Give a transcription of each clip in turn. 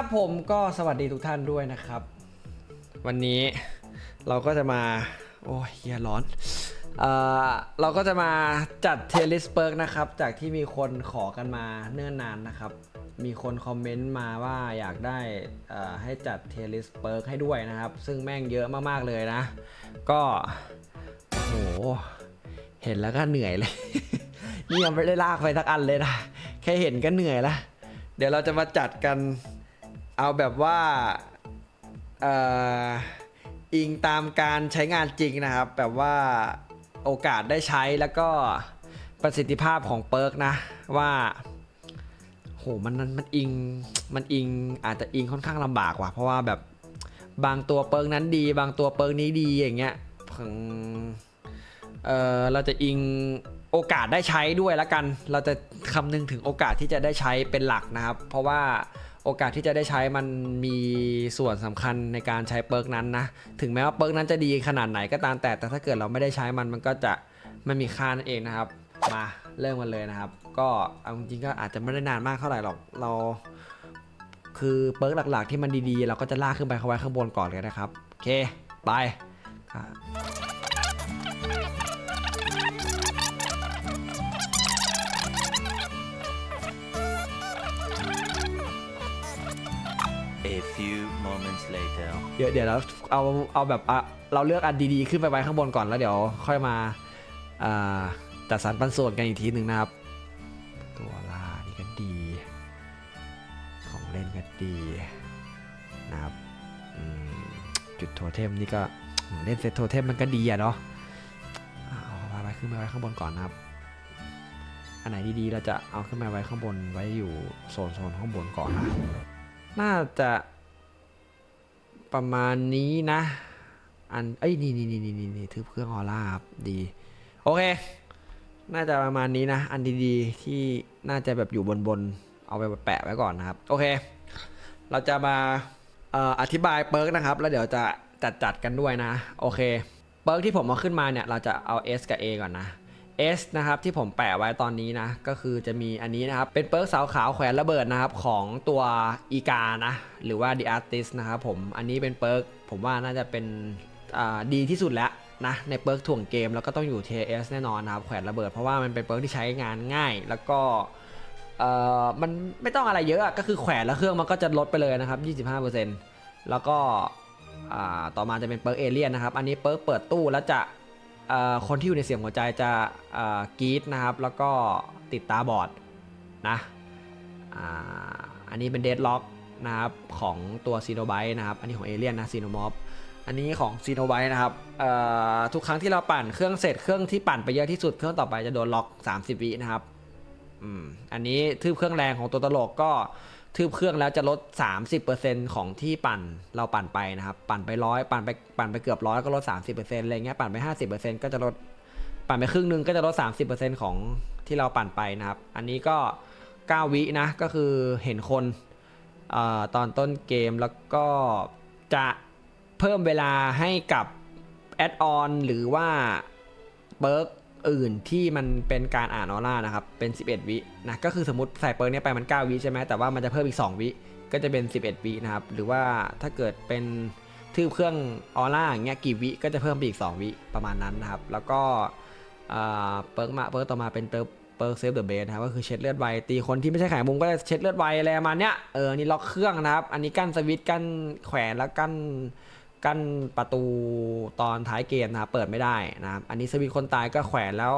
ครับผมก็สวัสดีทุกท่านด้วยนะครับ วันนี้เราก็จะมา โอ้ยเฮียร้อนเอ่อเราก็จะมาจัดเทลิสเปิร์กนะครับ จากที่มีคนขอกันมาเนิ่นนานนะครับ มีคนคอมเมนต์มาว่าอยากได้เอ่อให้จัดเทลิสเปิร์กให้ด้วยนะครับ ซึ่งแม่งเยอะมากๆเลยนะ ก็โอ้โหเห็นแล้วก็เหนื่อยเลย นี่ยังไม่ได้ลากไปสักอันเลยนะ แค่เห็นก็เหนื่อยละเดี๋ยวเราจะมาจัดกัน เอาแบบว่าอิงตามการใช้งานจริงนะครับ แบบว่าโอกาสได้ใช้แล้วก็ประสิทธิภาพของเปิร์กนะ ว่าโหมันมันมันอิงมันอิงอาจจะอิงค่อนข้างลำบากว่ะเพราะว่าแบบบางตัวเปิร์กนั้นดี บางตัวเปิร์กนี้ดีอย่างเงี้ยเออเราจะอิงโอกาสได้ใช้ด้วยละกัน เราจะคำนึงถึงโอกาสที่จะได้ใช้เป็นหลักนะครับ เพราะว่า โอกาสที่จะได้ใช้มันมีส่วนสำคัญในการใช้เปิร์กนั้นนะ ถึงแม้ว่าเปิร์กนั้นจะดีขนาดไหนก็ตามแต่ แต่ถ้าเกิดเราไม่ได้ใช้มันมันก็จะไม่มีค่านั่นเองนะครับ มาเริ่มกันเลยนะครับ ก็เอาจริงๆก็อาจจะไม่ได้นานมากเท่าไหร่หรอกเรา คือเปิร์กหลักๆ ที่มันดีๆ เราก็จะลากขึ้นไปเข้าไว้ข้างบนก่อนเลยนะครับโอเคไป A few moments later. เดี๋ยวเดี๋ยวเราเอาเอาแบบอะเราเลือกอันดีๆ ขึ้นไปไว้ข้างบนก่อนแล้วเดี๋ยวค่อยมาอ่าจัดสรรปันส่วนกันอีกทีหนึ่งนะครับ ตัวลานี่ก็ดี ของเล่นก็ดีนะครับอืมจุดโทเทมนี่ก็เล่นเซตโทเทมมันก็ดีอะเนาะอะเอาไว้ขึ้นมาไว้ข้างบนก่อนนะครับ อันไหนดีๆเราจะเอาขึ้นมาไว้ข้างบนไว้อยู่โซนโซนข้างบนก่อนนะ น่าจะประมาณนี้นะ อัน เอ้ย นี่นี่นี่นี่นี่นี่ทึบเครื่องออร่าครับ ดี โอเค น่าจะประมาณนี้นะ อันดีๆ ที่น่าจะแบบอยู่บนบนเอาไปแปะไว้ก่อนนะครับ โอเค เราจะมาออธิบายเปิร์กนะครับ แล้วเดี๋ยวจะจัดจัดกันด้วยนะ โอเค เปิร์กที่ผมเอาขึ้นมาเนี่ย เราจะเอา S กับ A ก่อนนะ S นะครับที่ผมแปะไว้ตอนนี้นะก็คือจะมีอันนี้นะครับ เป็นเปิร์กสาวขาวแขวนระเบิดนะครับของตัวอีกานะหรือว่า The Artist นะครับผมอันนี้เป็นเปิร์กผมว่าน่าจะเป็นดีที่สุดแล้วนะในเปิร์กถ่วงเกมแล้วก็ต้องอยู่ TS แน่นอนนะครับแขวนระเบิดเพราะว่ามันเป็นเปิร์กที่ใช้งานง่าย แล้วก็มันไม่ต้องอะไรเยอะก็คือแขวนแล้วเครื่องมันก็จะลดไปเลยนะครับ 25%แล้วก็ต่อมาจะเป็นเปิร์กเอเลียนนะครับอันนี้เปิร์กเปิดตู้แล้วจะ เอ่อคนที่อยู่ในเสียงหัวใจจะเอ่อกรีดนะครับ แล้วก็ติดตาบอดนะอ่าอันนี้เป็นเดดล็อกนะครับของตัวซีโนไบต์นะครับ อันนี้ของเอเลียนนะซีโนมอฟอันนี้ของซีโนไบต์นะครับเอ่อทุกครั้งที่เราปั่นเครื่องเสร็จเครื่องที่ปั่นไปเยอะที่สุดเครื่องต่อไปจะโดนล็อก 30 วินะครับอืมอันนี้ทืบเครื่องแรงของตัวตลกก็ ทืบเครื่องแล้วจะลด 30%ของที่ปั่นเราปั่นไปนะครับ ปั่นไปร้อยปั่นไปปั่นไปเกือบร้อยก็ลด 30%อะไรเงี้ยปั่นไป 50%ก็จะลดปั่นไปครึ่งนึงก็จะลด 30%ของที่เราปั่นไปนะครับ อันนี้ก็ 9 วินะก็คือเห็นคนออตอนต้นเกมแล้วก็จะเพิ่มเวลาให้กับแอดออนหรือว่าเบิร์ก อื่นที่มันเป็นการอ่านออร่านะครับ เป็น 11 วินะ ก็คือสมมติใส่เปิร์กเนี้ยไปมัน 9 วิใช่ไหมแต่ว่ามันจะเพิ่มอีก 2 วิ ก็จะเป็น 11 วินะครับ หรือว่าถ้าเกิดเป็นทืบเครื่องออร่าอย่างเงี้ยกี่วิก็จะเพิ่มไปอีก 2 วิประมาณนั้นนะครับ แล้วก็เปิร์กมาเปิร์กต่อมาเป็นเปิร์กเปิร์กเซฟเดอะเบสนะครับก็คือเช็ดเลือดไวตีคนที่ไม่ใช่ไข่มุมก็จะเช็ดเลือดไวอะไรประมาณเนี้ยเออนี่ล็อกเครื่องนะครับ อันนี้กั้นสวิตช์กั้นแขวนแล้วกั้น กั้นประตูตอนท้ายเกมนะครับเปิดไม่ได้นะครับอันนี้สวิตคนตายก็แขวนแล้ว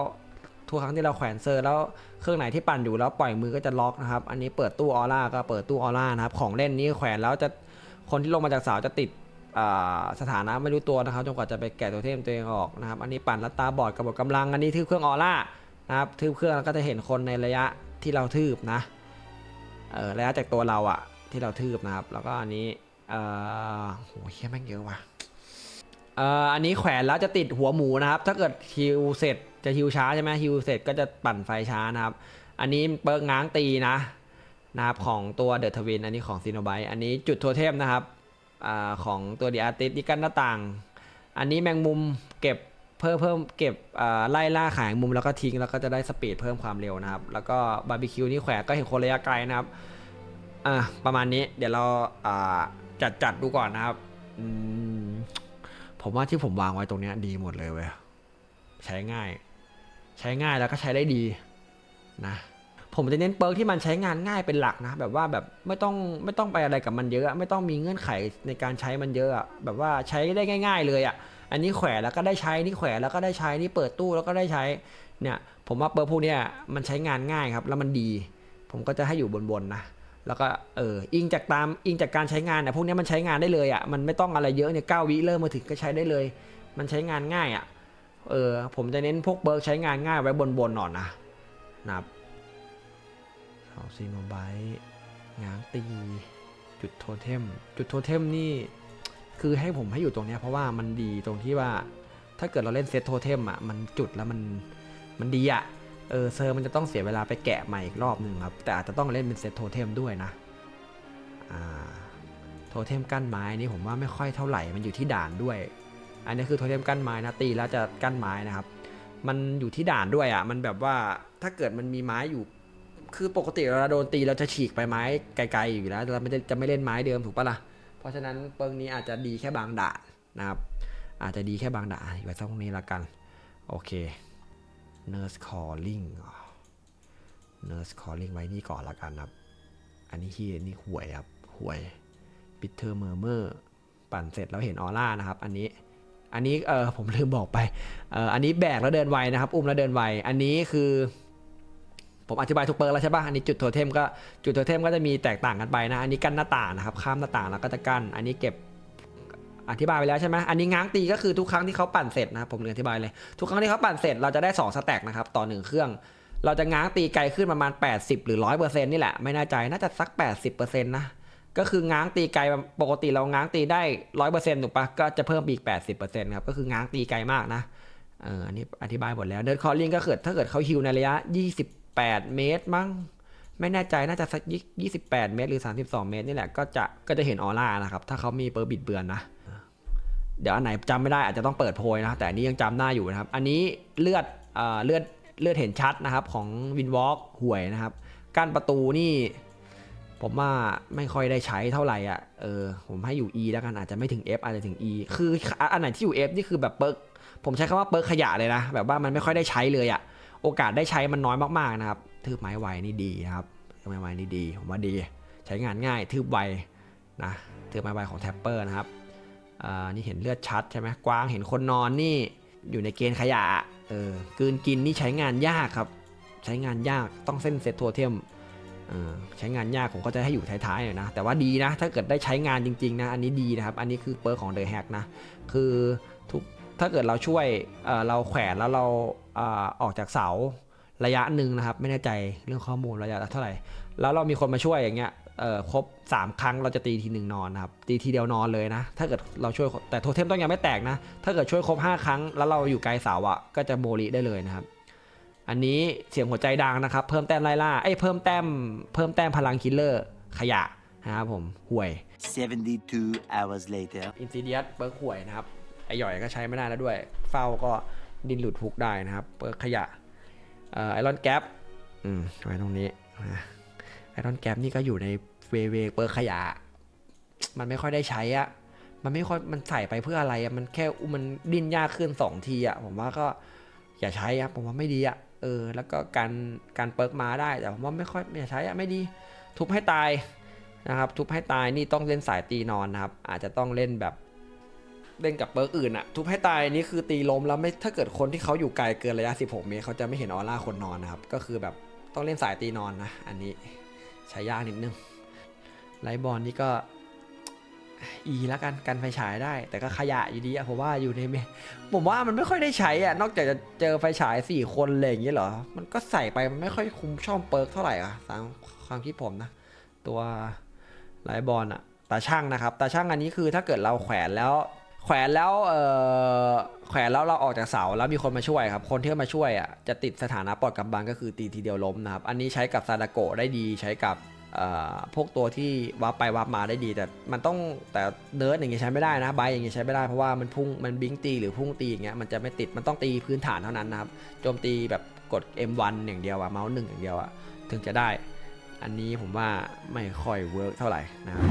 ทุกครั้งที่เราแขวนเซอร์แล้วเครื่องไหนที่ปั่นอยู่แล้วปล่อยมือก็จะล็อกนะครับ อันนี้เปิดตู้ออร่าก็เปิดตู้ออร่านะครับ ของเล่นนี้แขวนแล้วจะคนที่ลงมาจากเสาจะติดสถานะไม่รู้ตัวนะครับจนกว่าจะไปแกะตัวเทมตัวเองออกนะครับ อันนี้ปั่นแล้วตาบอดกระบอกกำลัง อันนี้ทืบเครื่องออร่านะครับทืบเครื่องแล้วก็จะเห็นคนในระยะที่เราทืบนะเออระยะจากตัวเราอะที่เราทืบนะครับ แล้วก็อันนี้ เออโหเฮียแม่งเยอะว่ะเอ่ออันนี้แขวนแล้วจะติดหัวหมูนะครับ ถ้าเกิดฮิวเสร็จจะฮิวช้าใช่ไหมฮิวเสร็จก็จะปั่นไฟช้านะครับ อันนี้เปิร์กง้างตีนะนะครับของตัวเดอะทวินอันนี้ของซีโนไบอันนี้จุดโทเทมนะครับอาของตัวดีอาร์ติสที่กั้นหน้าต่าง อันนี้แมงมุมเก็บเพิ่มเพิ่มเก็บอ่าไล่ล่าขายมุมแล้วก็ทิ้งแล้วก็จะได้สปีดเพิ่มความเร็วนะครับ แล้วก็บาร์บีคิวนี่แขวนก็เห็นคนระยะไกลนะครับอะประมาณนี้เดี๋ยวเราอ่า จัดจัดดูก่อนนะครับอืมผมว่าที่ผมวางไว้ตรงเนี้ยดีหมดเลยเว้ยใช้ง่าย ใช้ง่ายแล้วก็ใช้ได้ดีนะผมจะเน้นเปิร์กที่มันใช้งานง่ายเป็นหลักนะ แบบว่าแบบไม่ต้องไม่ต้องไปอะไรกับมันเยอะ ไม่ต้องมีเงื่อนไขในการใช้มันเยอะแบบว่าใช้ได้ง่าย ๆ เลยอะอันนี้แขวนแล้วก็ได้ใช้นี่แขวนแล้วก็ได้ใช้นี่เปิดตู้แล้วก็ได้ใช้เนี่ย ผมว่าเปิร์กพวกเนี้ยมันใช้งานง่ายครับ แล้วมันดี ผมก็จะให้อยู่บนๆนะ แล้วก็เอออิงจากตามอิงจากการใช้งานเนี่ยพวกนี้มันใช้งานได้เลยอะ่ะมันไม่ต้องอะไรเยอะเนี่ยเก้าวิเริ่มมาถึงก็ใช้ได้เลย มันใช้งานง่ายอะ่ะเออผมจะเน้นพวกเบิร์กใช้งานง่ายไว้บนๆหน่อยนะนะครับเสาซีโนไบต์ง้างตี จุดโทเทม จุดโทเทมนี่คือให้ผมให้อยู่ตรงเนี้ยเพราะว่ามันดีตรงที่ว่าถ้าเกิดเราเล่นเซตโทเทมอะมันจุดแล้วมันมันดีอะ เออเซอร์มันจะต้องเสียเวลาไปแกะใหม่อีกรอบหนึ่งครับ แต่อาจจะต้องเล่นเป็นเซตโทเทมด้วยนะอ่าโทเทมกั้นไม้นี่ผมว่าไม่ค่อยเท่าไหร่มันอยู่ที่ด่านด้วย อันนี้คือโทเทมกั้นไม้นะตีแล้วจะกั้นไม้นะครับ มันอยู่ที่ด่านด้วยอะมันแบบว่าถ้าเกิดมันมีไม้อยู่ คือปกติเราโดนตีเราจะฉีกไปไม้ไกลๆอยู่แล้วเราไม่จะไม่เล่นไม้เดิมถูกปะล่ะเพราะฉะนั้นเปิงนี้อาจจะดีแค่บางด่านนะครับ อาจจะดีแค่บางด่านอยู่ไว้ตรงนี้ละกัน โอเค Nurse Calling อ๋อ Nurse Calling ไว้นี่ก่อนละกันครับ อันนี้ที่นี่หวยครับหวย Bitter Murmur ปั่นเสร็จแล้วเห็นออร่านะครับ อันนี้ อันนี้เออผมลืมบอกไปเอออันนี้แบกแล้วเดินไวนะครับ อุ้มแล้วเดินไว อันนี้คือผมอธิบายทุกเปิร์กแล้วใช่ปะอันนี้จุดโทเทมก็จุดโทเทมก็จะมีแตกต่างกันไปนะ อันนี้กั้นหน้าต่างนะครับ ข้ามหน้าต่างแล้วก็จะกั้น อันนี้เก็บ อธิบายไปแล้วใช่ไหมอันนี้ง้างตีก็คือทุกครั้งที่เขาปั่นเสร็จนะครับผมเรียนอธิบายเลย ทุกครั้งที่เขาปั่นเสร็จเราจะได้2สแต็กนะครับต่อ 1 เครื่อง เราจะง้างตีไกลขึ้นประมาณ 80 หรือ 100%นี่แหละไม่แน่ใจน่าจะสัก 80%นะก็คือง้างตีไกลปกติเราง้างตีได้100%ถูกปะก็จะเพิ่มอีก80%ครับก็คือง้างตีไกลมากนะเอออันนี้อธิบายหมดแล้วเดินคอลลิงก็เกิดถ้าเกิดเขาฮิวในระยะ28เมตรมั้ง ไม่แน่ใจน่าจะสัก28เมตรหรือ 32 เมตรนี่แหละก็จะก็จะเห็นออร่านะครับ ถ้าเขามีเปอร์บิดเบือนนะ เดี๋ยวอันไหนจำไม่ได้อาจจะต้องเปิดโพยนะแต่อันนี้ยังจำหน้าอยู่นะครับ อันนี้เลือดเอ่อเลือดเลือดเห็นชัดนะครับของวินวอล์กห่วยนะครับกั้นประตูนี่ผมว่าไม่ค่อยได้ใช้เท่าไหร่อะ เออ ผมให้อยู่ E แล้วกันอาจจะไม่ถึง F อาจจะถึง E คืออันไหนที่อยู่ F นี่คือแบบเปิร์กผมใช้คำว่าเปิร์กขยะเลยนะ แบบว่ามันไม่ค่อยได้ใช้เลยอะ โอกาสได้ใช้มันน้อยมากๆนะครับ ทืบไม้ไวนี่ดีนะครับทืบไม้ไวนี่ดีผมว่าดี ใช้งานง่ายทืบไวนะทืบไม้ไวของแท็ปเปอร์นะครับนี่เห็นเลือดชัดใช่ไหมกวางเห็นคนนอนนี่อยู่ในเกณฑ์ขยะเออกืนกินนี่ใช้งานยากครับ ใช้งานยากต้องเส้นเซตโทเทมเออใช้งานยากผมก็จะให้อยู่ท้ายๆหน่อยนะ แต่ว่าดีนะ ถ้าเกิดได้ใช้งานจริงๆนะ อันนี้ดีนะครับ อันนี้คือเปอร์ของเดอะแฮกนะ คือทุกถ้าเกิดเราช่วยเเราแขวนแล้วเราอ่าออกจากเสา ระยะหนึ่งนะครับ ไม่แน่ใจเรื่องข้อมูลระยะเท่าไหร่ แล้วเรามีคนมาช่วยอย่างเงี้ยเอ่อครบ 3 ครั้งเราจะตีทีหนึ่งนอนนะครับตีทีเดียวนอนเลยนะ ถ้าเกิดเราช่วยแต่โทเทมต้องยังไม่แตกนะ ถ้าเกิดช่วยครบ 5 ครั้ง แล้วเราอยู่ไกลเสาอะก็จะโมริได้เลยนะครับ อันนี้เสียงหัวใจดังนะครับ เพิ่มแต้มไล่ล่าเอ้ยเพิ่มแต้มเพิ่มแต้มพลังคิลเลอร์ขยะนะครับผมห่วย 72 hours later. อินซิเดียสเปิร์กห่วยนะครับไอหย่อยก็ใช้ไม่ได้แล้วด้วย เฝ้าก็ดินหลุดฮุกได้นะครับเปิร์กขยะ ไอรอนแก๊ปอืมไว้ตรงนี้ไอรอนแก๊ปนี่ก็อยู่ในเวเวเปิร์กขยะ มันไม่ค่อยได้ใช้อะมันไม่ค่อยมันใส่ไปเพื่ออะไรอะมันแค่อุ้มมันดิ้นยากขึ้นสองทีอะผมว่าก็อย่าใช้อะผมว่าไม่ดีอะเออแล้วก็การการเปิร์กมาได้แต่ผมว่าไม่ค่อยอย่าใช้อะไม่ดี ทุบให้ตายนะครับ ทุบให้ตายนี่ต้องเล่นสายตีนอนนะครับ อาจจะต้องเล่นแบบ เล่นกับเปิร์กอื่นอะทุบให้ตายนี่คือตีล้มแล้วไม่ถ้าเกิดคนที่เขาอยู่ไกลเกินระยะ 16 เมตรเขาจะไม่เห็นออร่าคนนอนนะครับ ก็คือแบบต้องเล่นสายตีนอนนะ อันนี้ใช้ยากนิดนึงไลบอลนี่ก็อีแล้วกันกันไฟฉายได้ แต่ก็ขยะอยู่ดีอะผมว่าอยู่ในเมผมว่ามันไม่ค่อยได้ใช้อะนอกจากจะเจอไฟฉายสี่คนอะไรอย่างเงี้ยเหรอ มันก็ใส่ไปมันไม่ค่อยคุ้มช่องเปิร์กเท่าไหร่อะตามความคิดผมนะ ตัวไลบอลอะตาช่างนะครับตาช่างอันนี้คือถ้าเกิดเราแขวนแล้ว แขวนแล้วเออแขวนแล้วเราออกจากเสาแล้วมีคนมาช่วยครับ คนที่มาช่วยอะจะติดสถานะปลอดกำบังก็คือตีทีเดียวล้มนะครับ อันนี้ใช้กับซาดาโกะได้ดีใช้กับพวกตัวที่วับไปวับมาได้ดี แต่มันต้องแต่เนิร์ดอย่างเงี้ยใช้ไม่ได้นะใบอย่างเงี้ยใช้ไม่ได้เพราะว่ามันพุ่งมันบิงตีหรือพุ่งตีอย่างเงี้ยมันจะไม่ติดมันต้องตีพื้นฐานเท่านั้นนะครับโจมตีแบบกด M1 อย่างเดียวอะเมาส์หนึ่งอย่างเดียวอะถึงจะได้ อันนี้ผมว่าไม่ค่อยเวิร์กเท่าไหร่นะครับ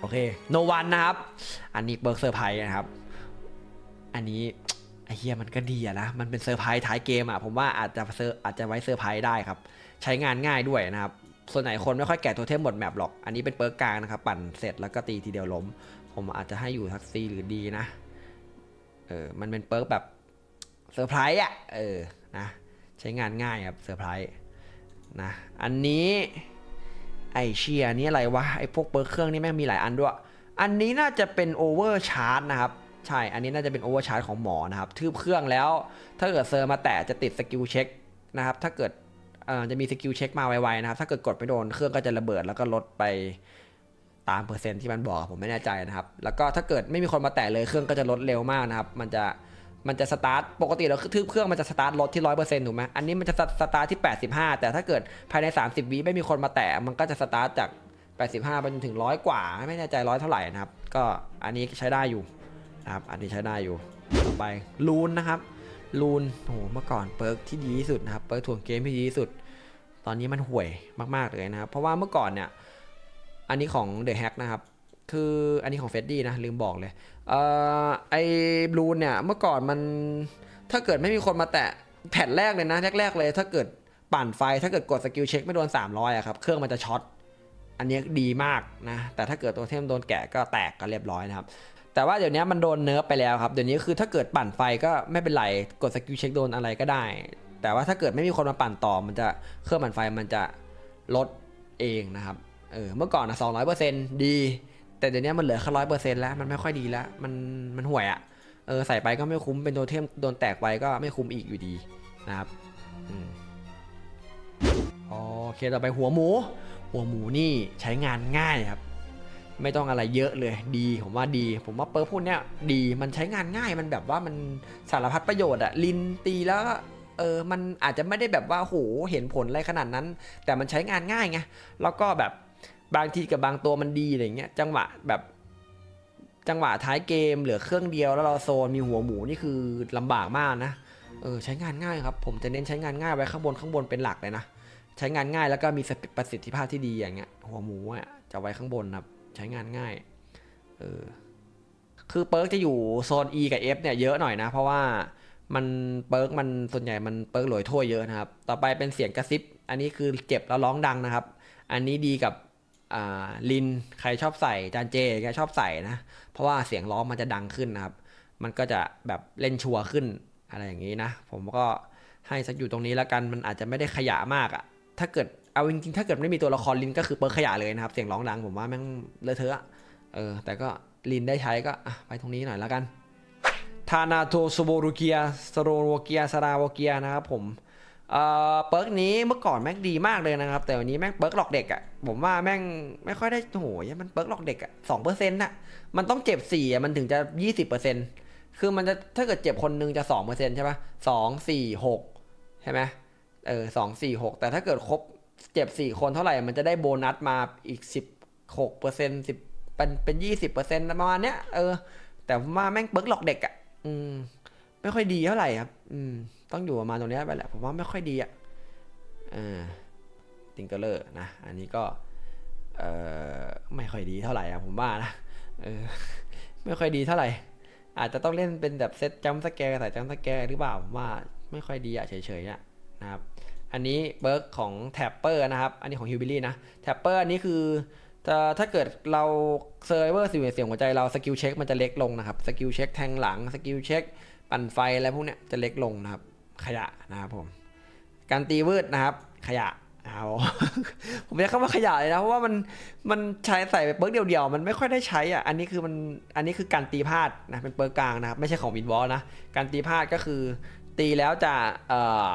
โอเคโนวันนะครับ อันนี้เบิร์กเซอร์ไพรส์นะครับ อันนี้ไอ้เฮียมันก็ดีอะนะ มันเป็นเซอร์ไพรส์ท้ายเกมอะผมว่าอาจจะเซอร์อาจจะไว้เซอร์ไพรส์ได้ครับ ใช้งานง่ายด้วยนะครับ ส่วนไหนคนไม่ค่อยแกะตัวเทมหมดแมปหรอก อันนี้เป็นเปิร์กกลางนะครับ ปั่นเสร็จแล้วก็ตีทีเดียวล้ม ผมอาจจะให้อยู่ทักซีหรือดีนะ เออ มันเป็นเปิร์กแบบเซอร์ไพรส์อะเออ นะ ใช้งานง่ายครับเซอร์ไพรส์นะ อันนี้ ไอเชียนี้อะไรวะ ไอพวกเปิร์เครื่องนี่แม่งมีหลายอันด้วย อันนี้น่าจะเป็นโอเวอร์ชาร์จนะครับ ใช่ อันนี้น่าจะเป็นโอเวอร์ชาร์จของหมอนะครับ ทืบเครื่องแล้ว ถ้าเกิดเซอร์มาแตะจะติดสกิลเช็คนะครับ ถ้าเกิดจะมีสกิลเช็คมาไวๆนะครับ ถ้าเกิดกดไปโดนเครื่องก็จะระเบิดแล้วก็ลดไปตามเปอร์เซ็นต์ที่มันบอกผมไม่แน่ใจนะครับ แล้วก็ถ้าเกิดไม่มีคนมาแตะเลยเครื่องก็จะลดเร็วมากนะครับ มันจะ มันจะสตาร์ทปกติเราทืบเครื่องมันจะสตาร์ทรถที่ร้อยเปอร์เซ็นต์ถูกไหมอันนี้มันจะสตาร์ทที่85แต่ถ้าเกิดภายใน30วิไม่มีคนมาแตะมันก็จะสตาร์ทจาก85ไปจนถึงร้อยกว่า ไม่แน่ใจร้อยเท่าไหร่นะครับ ก็อันนี้ใช้ได้อยู่นะครับ อันนี้ใช้ได้อยู่ต่อไปลูนนะครับลูนโอ้โหเมื่อก่อนเปิร์กที่ดีที่สุดนะครับเปิร์กถ่วงเกมที่ดีที่สุด ตอนนี้มันห่วยมากๆเลยนะครับ เพราะว่าเมื่อก่อนเนี่ยอันนี้ของ The Hack นะครับคืออันนี้ของเฟดดี้นะลืมบอกเลย เอ่อไอ้บลูนเนี่ยเมื่อก่อนมันถ้าเกิดไม่มีคนมาแตะแผ่นแรกเลยนะแรกๆเลย ถ้าเกิดปั่นไฟถ้าเกิดกดสกิลเช็คไม่โดน 300อะครับเครื่องมันจะช็อตอันนี้ดีมากนะแต่ถ้าเกิดตัวเทมโดนแกะก็แตกก็เรียบร้อยนะครับแต่ว่าเดี๋ยวนี้มันโดนเนิร์ฟไปแล้วครับเดี๋ยวนี้คือถ้าเกิดปั่นไฟก็ไม่เป็นไรกดสกิลเช็คโดนอะไรก็ได้ แต่ว่าถ้าเกิดไม่มีคนมาปั่นต่อมันจะเครื่องปั่นไฟมันจะลดเองนะครับเออเมื่อก่อนนะสองร้อยเปอร์เซ็นต์ดี แต่เดี๋ยวนี้มันเหลือแค่ร้อยเปอร์เซ็นต์แล้ว มันไม่ค่อยดีแล้ว มันมันห่วยอะ่ะ เออใส่ไปก็ไม่คุ้ม เป็นตัวเทมโดนแตกไปก็ไม่คุ้มอีกอยู่ดีนะครับอืมโอเคต่อไปหัวหมู หัวหมูนี่ใช้งานง่ายครับ ไม่ต้องอะไรเยอะเลย ดีผมว่าดี ผมว่าเปิร์พวกเนี้ยดี มันใช้งานง่าย มันแบบว่ามันสารพัดประโยชน์อะลินตีแล้วเออ มันอาจจะไม่ได้แบบว่าโห เห็นผลอะไรขนาดนั้น แต่มันใช้งานง่ายไง แล้วก็แบบ บางทีกับบางตัวมันดีอะไรเงี้ยจังหวะแบบจังหวะท้ายเกมเหลือเครื่องเดียวแล้วเราโซนมีหัวหมูนี่คือลำบากมากนะเออใช้งานง่ายครับ ผมจะเน้นใช้งานง่ายไว้ข้างบนข้างบนเป็นหลักเลยนะใช้งานง่ายแล้วก็มีประสิทธิภาพที่ดีอย่างเงี้ยหัวหมูอะจะไว้ข้างบนครับใช้งานง่ายเออคือเปิร์กจะอยู่โซน E กับ F เนี่ยเยอะหน่อยนะ เพราะว่ามันเปิร์กมันส่วนใหญ่มันเปิร์กหลอยถ้วยเยอะนะครับ ต่อไปเป็นเสียงกระซิบ อันนี้คือเจ็บแล้วร้องดังนะครับ อันนี้ดีกับ ลินใครชอบใส่จานเจแกชอบใส่นะ เพราะว่าเสียงร้องมันจะดังขึ้นนะครับ มันก็จะแบบเล่นชัวร์ขึ้นอะไรอย่างนี้นะ ผมก็ให้สักอยู่ตรงนี้แล้วกันมันอาจจะไม่ได้ขยะมากอะถ้าเกิดเอาจริงๆถ้าเกิดไม่มีตัวละครลินก็คือเปิร์กขยะเลยนะครับ เสียงร้องดังผมว่าแม่งเลอะเทอะเออแต่ก็ลินได้ใช้ก็ไปตรงนี้หน่อยแล้วกันทานาโทสโบรูเกียสโรโวเกียสราวเกียนะครับผม เออเปิร์กนี้เมื่อก่อนแม่งดีมากเลยนะครับ แต่วันนี้แม่งเปิร์กหลอกเด็กอะ่ะผมว่าแม่งไม่ค่อยได้โอ้โหมันเปิร์กหลอกเด็กอะ่ะสองเปอร์เซ็นต์น่ะมันต้องเจ็บสี่อะมันถึงจะยี่สิบเปอร์เซ็นต์คือมันจะถ้าเกิดเจ็บคนหนึงจะสองเปอร์เซ็นต์ใช่ปะสองสี่หกใช่ไหมเออสองสี่หกแต่ถ้าเกิดครบเจ็บสี่คนเท่าไหร่มันจะได้โบนัสมาอีกสิบหกเปอร์เซ็นต์สิบเป็นเป็นยี่สิบเปอร์เซ็นต์ประมาณเนี้ยเออแต่ว่าแม่งเปิร์กหลอกเด็กอะ่ะอืมไม่ค่อยดีเท่าไหร่ครับ อืม ต้องอยู่ประมาณตรงนี้ไปแหละผมว่าไม่ค่อยดีอะอติงเกอร์เลอร์นะ อันนี้ก็ไม่ค่อยดีเท่าไหร่อะผมว่านะไม่ค่อยดีเท่าไหร่ อาจจะต้องเล่นเป็นแบบเซตจัมสแกร์ใส่จัมสแกร์หรือเปล่าผมว่าไม่ค่อยดีอะเฉยๆอะนะครับอันนี้เบิร์กของแท็ปเปอร์นะครับ อันนี้ของฮิวบิลี่นะแท็ปเปอร์อันนี้คือจะถ้าเกิดเราเซอร์เวอร์สิ่งเสียงหัวใจเราสกิลเช็คมันจะเล็กลงนะครับสกิลเช็คแทงหลังสกิลเช็คปั่นไฟอะไรพวกเนี้ยจะเล็กลงนะครับ ขยะนะครับผมการตีวืดนะครับ ขยะเอาผมเรียกคำว่าขยะเลยนะเพราะว่ามันมันใช้ใส่ไปเปิร์กเดียวๆมันไม่ค่อยได้ใช้อะอันนี้คือมันอันนี้คือการตีพลาดนะเป็นเปิร์กกลางนะครับไม่ใช่ของวินวอลนะการตีพลาดก็คือ ตีแล้วจะเอ่อ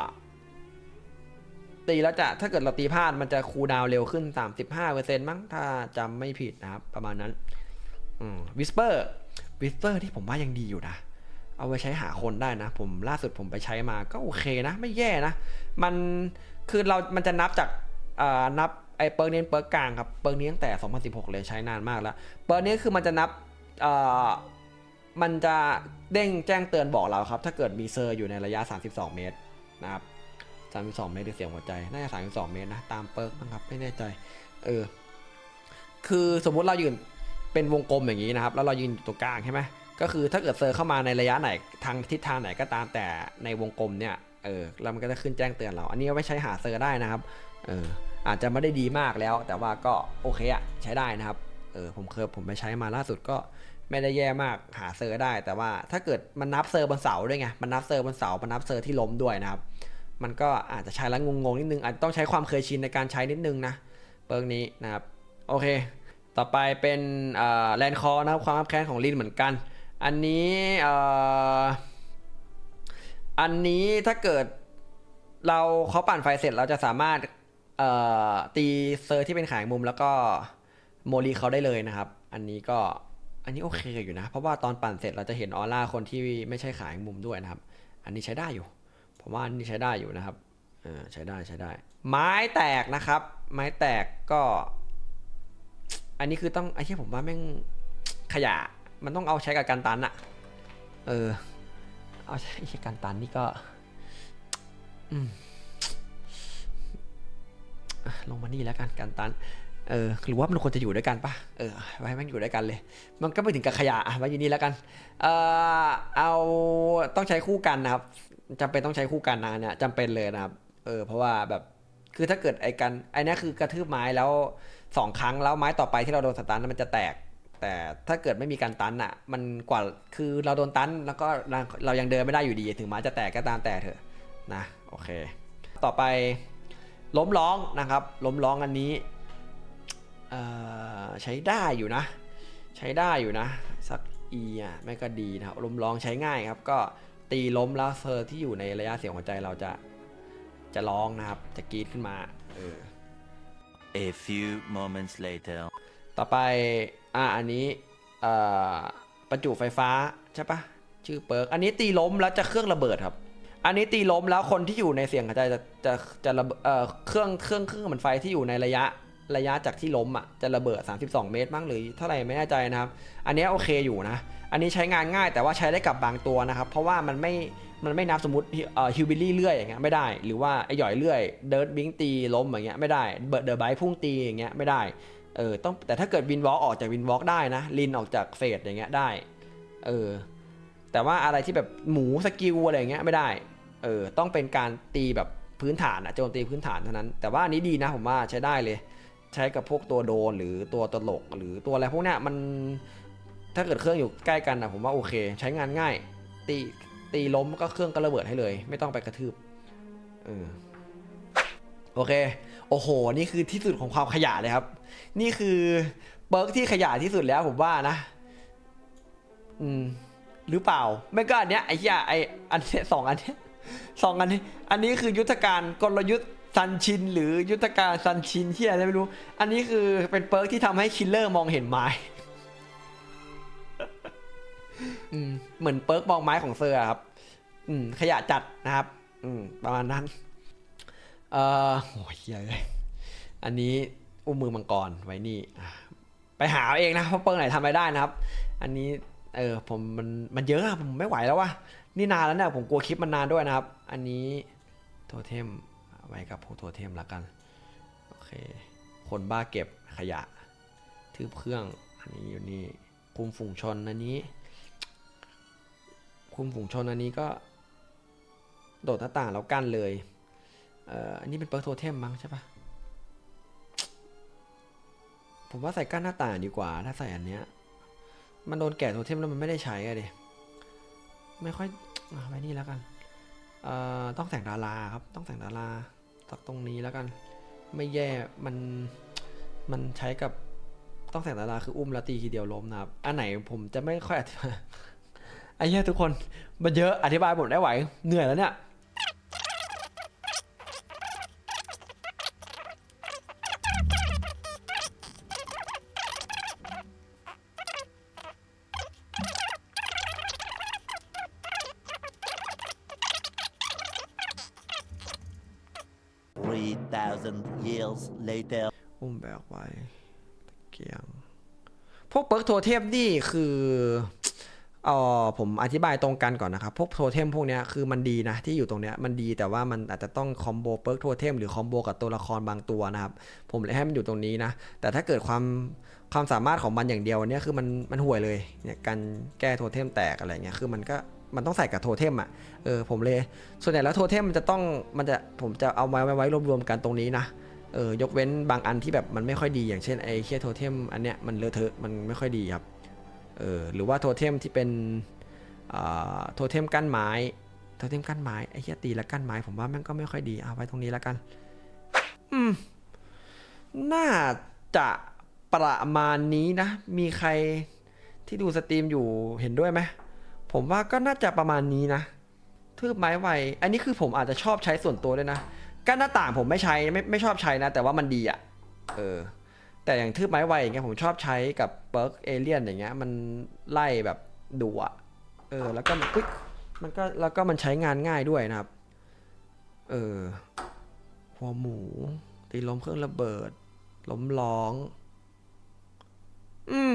ตีแล้วจะถ้าเกิดเราตีพลาดมันจะคูลดาวเร็วขึ้น 35%มั้งถ้าจำไม่ผิดนะครับ ประมาณนั้นวิสเปอร์วิสเปอร์ที่ผมว่ายังดีอยู่นะ เอาไปใช้หาคนได้นะ ผมล่าสุดผมไปใช้มาก็โอเคนะ ไม่แย่นะ มันคือเรา มันจะนับจากนับไอ้เปิร์กนี้เปิร์กกลางครับเปิร์กนี้ตั้งแต่ 2016 เลยใช้นานมากแล้ว เปิร์กนี้คือมันจะนับมันจะเด้งแจ้งเตือนบอกเราครับ ถ้าเกิดมีเซอร์อยู่ในระยะ 32 เมตรนะครับ 32 เมตรหรือเสียงหัวใจ น่าจะ 32 เมตรนะ ตามเปิร์กนะครับ ไม่แน่ใจ เออ คือสมมุติเรายืนเป็นวงกลมอย่างนี้นะครับ แล้วเรายืนอยู่ตรงกลางใช่ไหม ก็คือถ้าเกิดเซอร์เข้ามาในระยะไหนทางทิศทางไหนก็ตามแต่ในวงกลมเนี่ยเออแล้วมันก็จะขึ้นแจ้งเตือนเรา อันนี้ไว้ใช้หาเซอร์ได้นะครับเอออาจจะไม่ได้ดีมากแล้ว แต่ว่าก็โอเคอะใช้ได้นะครับเออผมเคยผมไปใช้มาล่าสุดก็ไม่ได้แย่มากหาเซอร์ได้ แต่ว่าถ้าเกิดมันนับเซอร์บนเสาด้วยไงมันนับเซอร์บนเสามันนับเซอร์ที่ล้มด้วยนะครับ มันก็อาจจะใช้แล้วงงๆนิดนึงอาจจะต้องใช้ความเคยชินในการใช้นิดนึงนะเปิร์กนี้นะครับโอเค ต่อไปเป็นแลนคอร์นะครับความคับแค้นของลินเหมือนกัน อันนี้อ่ออันนี้ถ้าเกิดเราเขาปั่นไฟเสร็จเราจะสามารถเอ่อตีเซอร์ที่เป็นขายมุมแล้วก็โมลีเขาได้เลยนะครับ อันนี้ก็อันนี้โอเคอยู่นะ เพราะว่าตอนปั่นเสร็จเราจะเห็นออร่าคนที่ไม่ใช่ขายมุมด้วยนะครับ อันนี้ใช้ได้อยู่ผมว่าอันนี้ใช้ได้อยู่นะครับเออใช้ได้ใช้ได้ ไม้แตกนะครับ ไม้แตกก็ อันนี้คือต้องไอ้ที่ผมว่าแม่งขยะ มันต้องเอาใช้กับการตันอะเออ เอาใช้ใช้การตันนี่ก็อลงมานี่แล้วกันการตัน เออหรือว่ามันควรจะอยู่ด้วยกันปะเออไว้ให้ม่งอยู่ด้วยกันเลย มันก็ไม่ถึงกับขยะไว้อยู่นี่แล้วกัน เออเอาต้องใช้คู่กันนะครับจำเป็นต้องใช้คู่กันนะเนี่ยจำเป็นเลยนะครับ เออ เพราะว่าแบบคือถ้าเกิดไอ้กันไอ้นี่คือกระทืบไม้แล้วสองครั้งแล้วไม้ต่อไปที่เราโดนสตันมันจะแตก แต่ถ้าเกิดไม่มีการตันอะ มันกว่าคือเราโดนตันแล้วก็เราเรายังเดินไม่ได้อยู่ดี ถึงไม้จะแตกก็ตามแต่เถอะนะโอเค ต่อไปล้มร้องนะครับ ล้มร้องอันนี้เอ่อใช้ได้อยู่นะ ใช้ได้อยู่นะสักอีอะไม่ก็ดีนะครับล้มร้องใช้ง่ายครับ ก็ตีล้มแล้วเซอร์ที่อยู่ในระยะเสียงหัวใจเราจะจะร้องนะครับ จะกรีดขึ้นมาเออ A few moments later. ต่อไป อ่าอันนี้อ่อประจุไฟฟ้าใช่ปะชื่อเปิร์กอันนี้ตีล้มแล้วจะเครื่องระเบิดครับ อันนี้ตีล้มแล้วคนที่อยู่ในเสียงหายใจจะจะจะระเบิดเอ่อเครื่องเครื่องเครื่องเหมือนไฟที่อยู่ในระยะระยะจากที่ล้มอะจะระเบิด 32 เมตรมั้งหรือเท่าไหร่ไม่แน่ใจนะครับ อันนี้โอเคอยู่นะ อันนี้ใช้งานง่ายแต่ว่าใช้ได้กับบางตัวนะครับ เพราะว่ามันไม่มันไม่นับสมมติเอ่อฮิวบิลลี่เลื่อยอย่างเงี้ยไม่ได้ หรือว่าไอหย่อยเลื่อยเดิร์ดบิงตีล้มอย่างเงี้ยไม่ได้เบิร์ดเดอร์ไบพุ่งตีอย่างเงี้ยไม่ได้ เออต้องแต่ถ้าเกิดวินวอล์กออกจากวินวอล์กได้นะลินออกจากเฟสอย่างเงี้ยได้เออแต่ว่าอะไรที่แบบหมูสกิลอะไรอย่างเงี้ยไม่ได้เออต้องเป็นการตีแบบพื้นฐานอะโจมตีพื้นฐานเท่านั้น แต่ว่าอันนี้ดีนะผมว่าใช้ได้เลย ใช้กับพวกตัวโดนหรือตัวตลกหรือตัวอะไรพวกเนี้ยมันถ้าเกิดเครื่องอยู่ใกล้กันอะผมว่าโอเค ใช้งานง่าย ตีตีล้มก็เครื่องก็ระเบิดให้เลย ไม่ต้องไปกระทืบเออ โอเค โอ้โห นี่คือที่สุดของความขยะเลยครับ นี่คือเบิร์กที่ขยะที่สุดแล้วผมว่านะ อืม หรือเปล่า ไม่ก็อันเนี้ยไอ้เหี้ยไอ้อันเนี้ยสองอันเนี้ยสองอันนี้ อันนี้คือยุทธการกลยุทธ์ซันชิน หรือยุทธการซันชินที่อะไรไม่รู้ อันนี้คือเป็นเปิร์กที่ทำให้คิลเลอร์มองเห็นไม้อืมเหมือนเปิร์กมองไม้ของเซอร์ครับ อืม ขยะจัดนะครับ อืม ประมาณนั้น เออโอ้ยเหี้ยเลยอันนี้อุ้มมือมังกรไว้นี่ ไปหาเอาเองนะว่าะเปิร์กไหนทำอะไรได้นะครับ อันนี้เออผมมันมันเยอะอะผมไม่ไหวแล้ววะนี่นานแล้วเนี่ยผมกลัวคลิปมันนานด้วยนะครับ อันนี้โทเทมไว้กับพวกโทเทมแล้วกันโอเคคนบ้าเก็บขยะทืบเครื่องอันนี้อยู่นี่คุมฝูงชนอันนี้ คุมฝูงชนอันนี้ก็ โดดหน้าต่างแล้วกั้นเลย เอ่ออันนี้เป็นเปิร์กโทเทมมั้งใช่ปะผมว่าใส่กั้นหน้าต่างดีกว่า ถ้าใส่อันเนี้ย มันโดนแกะโทเทมแล้วมันไม่ได้ใช้อะดิไม่ค่อยอไว้นี่แล้วกันเอ่อต้องแต่งดาราครับ ต้องแต่งดาราตัดตรงนี้แล้วกัน ไม่แย่ มัน มันใช้กับ ต้องแต่งดาราคืออุ้มแล้วตีทีเดียวล้มนะครับ อันไหนผมจะไม่ค่อยอธิบายไอ้เหี้ยทุกคน มันเยอะ อธิบายผมดได้ไหว เหนื่อยแล้วเนี่ย years later. อุ้มแบกไว้ตะเกียง พวกเปิร์กโทเทมนี่คือเออผมอธิบายตรงกันก่อนนะครับ พวกโทเทมพวกนี้คือมันดีนะที่อยู่ตรงเนี้ยมันดีแต่ว่ามันอาจจะต้องคอมโบเปิร์กโทเทมหรือคอมโบกับตัวละครบางตัวนะครับ ผมเลยให้มันอยู่ตรงนี้นะ แต่ถ้าเกิดความความสามารถของมันอย่างเดียวเนี่ยคือมันมันห่วยเลยเนี่ยการแก้โทเทมแตกอะไรเงี้ยคือมันก็มันต้องใส่กับโทเทมอะเออผมเลย ส่วนใหญ่แล้วโทเทมมันจะต้องมันจะผมจะเอามาไว้ไว้รวมๆกันตรงนี้นะ เออยกเว้นบางอันที่แบบมันไม่ค่อยดีอย่างเช่นไอ้เคียโทเทมอันเนี้ยมันเลอะเทอะมันไม่ค่อยดีครับเออหรือว่าโทเทมที่เป็นโทเทมกั้นไม้โทเทมกั้นไม้ไอ้เคียตีแล้วกั้นไม้ผมว่ามันก็ไม่ค่อยดีเอาไว้ตรงนี้แล้วกันอืมน่าจะประมาณนี้นะ มีใครที่ดูสตรีมอยู่เห็นด้วยไหมผมว่าก็น่าจะประมาณนี้นะทืบไม้ไวอันนี้คือผมอาจจะชอบใช้ส่วนตัวด้วยนะ กั้นหน้าต่างผมไม่ใช้ไม่ไม่ชอบใช้นะ แต่ว่ามันดีอะ เออ แต่อย่างทืบไม้ไวอย่างเงี้ยผมชอบใช้กับเปิร์กเอเลียนอย่างเงี้ยมันไล่แบบดุอะ เออ แล้วก็มันอุ๊ยมันก็แล้วก็มันใช้งานง่ายด้วยนะครับ เออ หัวหมู ตีล้มเครื่องระเบิด ล้มร้อง อืม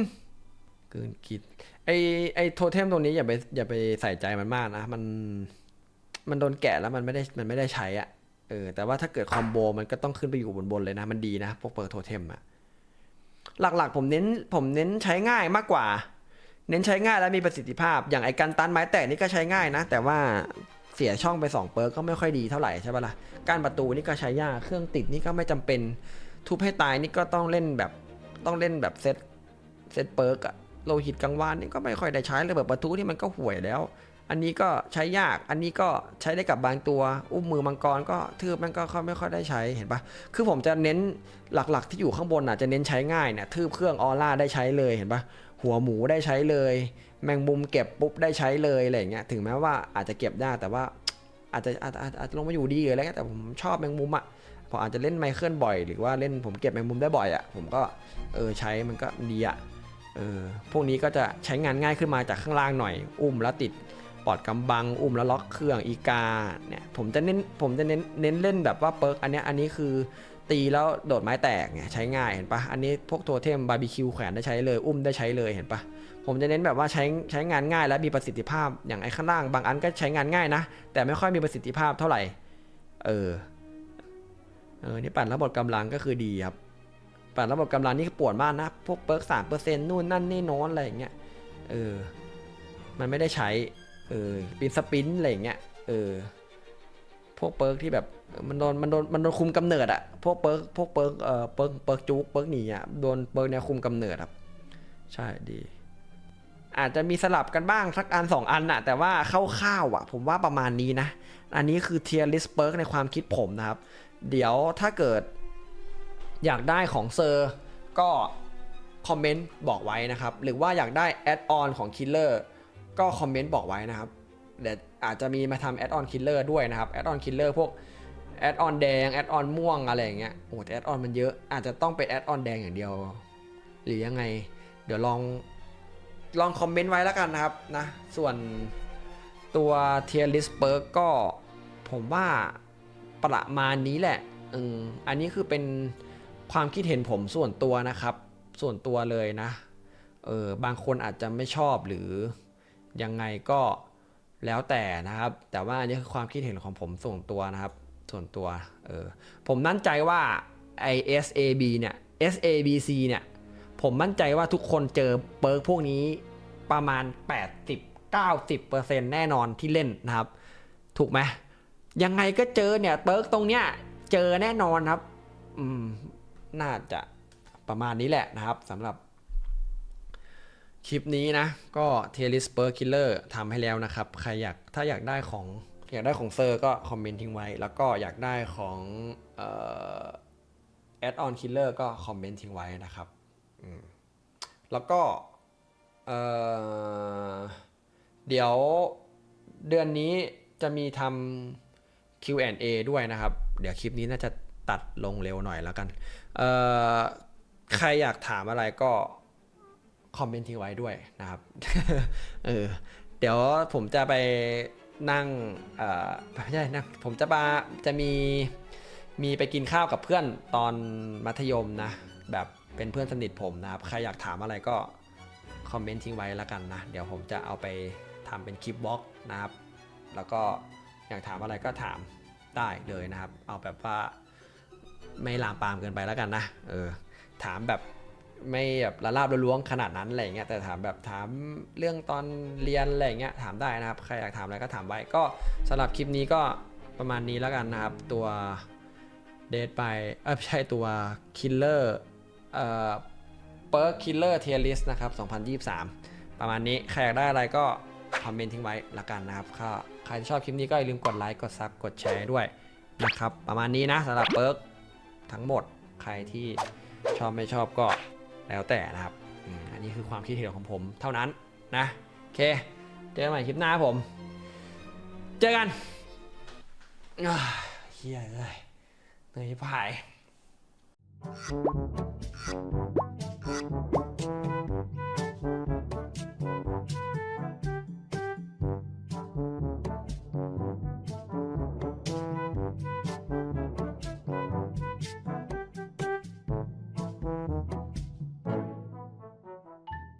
เกินคิด ไอไอโทเทมตรงนี้อย่าไปอย่าไปใส่ใจมันมากนะ มัน มันโดนแกะแล้วมันไม่ได้มันไม่ได้ใช้อะ เออแต่ว่าถ้าเกิดคอมโบมันก็ต้องขึ้นไปอยู่บนบนเลยนะ มันดีนะพวกเปิดโทเทมอะหลักๆ ผมเน้นผมเน้นใช้ง่ายมากกว่า เน้นใช้ง่ายและมีประสิทธิภาพ อย่างไอ้การตันไม้แตกนี่ก็ใช้ง่ายนะ แต่ว่าเสียช่องไปสองเปิร์กก็ไม่ค่อยดีเท่าไหร่ใช่ปะล่ะการประตูนี่ก็ใช้ยากเครื่องติดนี่ก็ไม่จำเป็น ทุบให้ตายนี่ก็ต้องเล่นแบบต้องเล่นแบบเซตเซตเปิร์กอะโลหิตกลางวานนี่ก็ไม่ค่อยได้ใช้เลยแบบประตูที่มันก็ห่วยแล้ว อันนี้ก็ใช้ยาก อันนี้ก็ใช้ได้กับบางตัว อุ้มมือมังกรก็ทืบมันก็เขาไม่ค่อยได้ใช้เห็นปะคือผมจะเน้นหลักๆ ที่อยู่ข้างบนอะจะเน้นใช้ง่ายเนี่ยทืบเครื่องออร่าได้ใช้เลยเห็นปะหัวหมูได้ใช้เลย แมงมุมเก็บปุ๊บได้ใช้เลยอะไรเงี้ยถึงแม้ว่าอาจจะเก็บได้แต่ว่าอาจจะอาจอาจอาจจะลงมาอยู่ดีอะไรเงี้ยแต่ผมชอบแมงมุมอะผมอาจจะเล่นไมเคิลบ่อยหรือว่าเล่นผมเก็บแมงมุมได้บ่อยอะผมก็เออใช้มันก็ดีอะเออพวกนี้ก็จะใช้งานง่ายขึ้นมาจากข้างล่างหน่อย อุ้มแล้วติด ปอดกำบัง อุ้มแล้วล็อกเครื่องอีกาเนี่ยผมจะเน้นผมจะเน้นเน้นเล่นแบบว่าเปิร์กอันเนี้ยอันนี้คือตีแล้วโดดไม้แตกเนี่ยใช้ง่ายเห็นปะอันนี้พวกตัวเทมบาร์บีคิวแขวนได้ใช้เลย อุ้มได้ใช้เลยเห็นปะผมจะเน้นแบบว่าใช้ใช้งานง่ายและมีประสิทธิภาพอย่างไอ้ข้างล่างบางอันก็ใช้งานง่ายนะ แต่ไม่ค่อยมีประสิทธิภาพเท่าไหร่ เออเออนี่ปั่นระบบกำลังก็คือดีครับปั่นระบบกำลังนี่ปวดมากนะ พวกเปิร์กสามเปอร์เซ็นต์นู่นนั่นนี่โน้นอะไรอย่างเงี้ยเออมันไม่ได้ใช้ เออปีนสปรินต์อะไรอย่างเงี้ยเออพวกเปิร์กที่แบบมันโดนมันโดนมันโดนคุมกำเนิดอะพวกเปิร์กพวกเปิร์กเอ่อเปิร์กเปิร์กจุกเปิร์กหนีอะโดนเปิร์กเนี่ยคุมกำเนิดครับ ใช่ดี อาจจะมีสลับกันบ้างสักอันสองอันน่ะ แต่ว่าคร่าวๆอะ ผมว่าประมาณนี้นะ อันนี้คือเทียร์ลิสเปิร์กในความคิดผมนะครับ เดี๋ยวถ้าเกิด อยากได้ของเซอร์ก็คอมเมนต์บอกไว้นะครับ หรือว่าอยากได้แอดออนของคิลเลอร์ ก็คอมเมนต์บอกไว้นะครับเดี๋ยวอาจจะมีมาทำแอดออนคิลเลอร์ด้วยนะครับแอดออนคิลเลอร์พวกแอดออนแดงแอดออนม่วงอะไรอย่างเงี้ยโอ้แต่แอดออนมันเยอะอาจจะต้องเป็นแอดออนแดงอย่างเดียว หรือยังไง เดี๋ยวลองลองคอมเมนต์ไว้แล้วกันนะครับนะส่วนตัวเทียร์ลิสเปิร์กก็ผมว่าประมาณนี้แหละอืมอันนี้คือเป็นความคิดเห็นผมส่วนตัวนะครับ ส่วนตัวเลยนะเออบางคนอาจจะไม่ชอบหรือ ยังไงก็แล้วแต่นะครับ แต่ว่าอันนี้คือความคิดเห็นของผมส่วนตัวนะครับ ส่วนตัวเออผมมั่นใจว่าไอ SAB เนี่ย SABC เนี่ยผมมั่นใจว่าทุกคนเจอเปิร์กพวกนี้ประมาณ 80-90%แน่นอนที่เล่นนะครับ ถูกไหมยังไงก็เจอเนี่ยเปิร์กตรงเนี้ยเจอแน่นอนครับ อืม น่าจะประมาณนี้แหละนะครับสำหรับ คลิปนี้นะ ก็เทลิสเปอร์คิลเลอร์ทำให้แล้วนะครับ ใครอยากถ้าอยากได้ของอยากได้ของเซอร์ก็คอมเมนต์ทิ้งไว้ แล้วก็อยากได้ของแอดออนคิลเลอร์ก็คอมเมนต์ทิ้งไว้นะครับแล้วก็เเดี๋ยวเดือนนี้จะมีทำ Q&A ด้วยนะครับ เดี๋ยวคลิปนี้น่าจะตัดลงเร็วหน่อยแล้วกัน ใครอยากถามอะไรก็ คอมเมนต์ทิ้งไว้ด้วยนะครับ เออ เดี๋ยวผมจะไปนั่ง เอ่อไม่ใช่นั่งผมจะมาจะมี มีไปกินข้าวกับเพื่อนตอนมัธยมนะ แบบเป็นเพื่อนสนิทผมนะครับ ใครอยากถามอะไรก็คอมเมนต์ทิ้งไว้แล้วกันนะ เดี๋ยวผมจะเอาไปทำเป็นคลิปบล็อกนะครับ แล้วก็อยากถามอะไรก็ถามได้เลยนะครับ เอาแบบว่าไม่ลามปามเกินไปแล้วกันนะ เออ ถามแบบ ไม่แบบละลาบละล้วงขนาดนั้นอะไรเงี้ยแต่ถามแบบถามเรื่องตอนเรียนอะไรเงี้ยถามได้นะครับ ใครอยากถามอะไรก็ถามไว้ก็สำหรับคลิปนี้ก็ประมาณนี้แล้วกันนะครับ ตัวเดทไปเออไม่ใช่ตัวคิลเลอร์เอ่อเปิร์กคิลเลอร์เทียริสนะครับ 2023 ประมาณนี้ ใครอยากได้อะไรก็คอมเมนต์ทิ้งไว้ละกันนะครับถ้าใครที่ชอบคลิปนี้ก็อย่าลืมกดไลค์กดซับกดแชร์ด้วยนะครับ ประมาณนี้นะสำหรับเปิร์กทั้งหมดใครที่ชอบไม่ชอบก็ แล้วแต่นะครับอันนี้คือความคิดเห็นของผมเท่านั้นนะโอเคเจอกันใหม่คลิปหน้าครับผม เจอกันเฮียเลยเหนื่อยผาย